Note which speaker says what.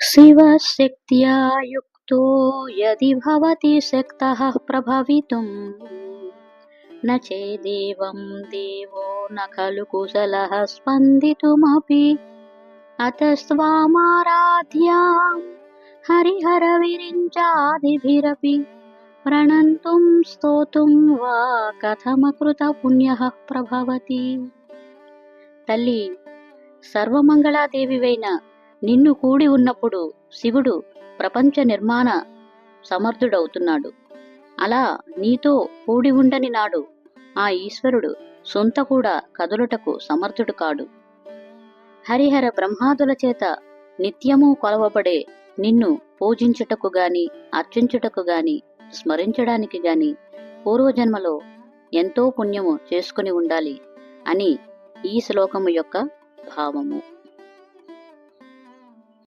Speaker 1: शिवशक्त्या युक्तो यदि भवति शक्तः प्रभवितुम् न चेदेवं देवो न खलु कुशलः स्पन्दितुमपि अतस्त्वामाराध्यां हरिहरविरिञ्चादिभिरपि प्रणन्तुं స్తోతుం వా కథమకృత పుణ్య ప్రభవతి తల్లి సర్వమంగళాదేవివైన నిన్ను కూడి ఉన్నప్పుడు శివుడు ప్రపంచ నిర్మాణ సమర్థుడవుతున్నాడు. అలా నీతో కూడి ఉండని నాడు ఆ ఈశ్వరుడు సొంత కూడా కదులుటకు సమర్థుడు కాడు. హరిహర బ్రహ్మాదుల చేత నిత్యము కొలవబడే నిన్ను పూజించుటకు గాని అర్చించుటకు గాని స్మరించడానికి గాని పూర్వజన్మలో ఎంతో పుణ్యము చేసుకుని ఉండాలి అని ఈ శ్లోకము యొక్క భావము.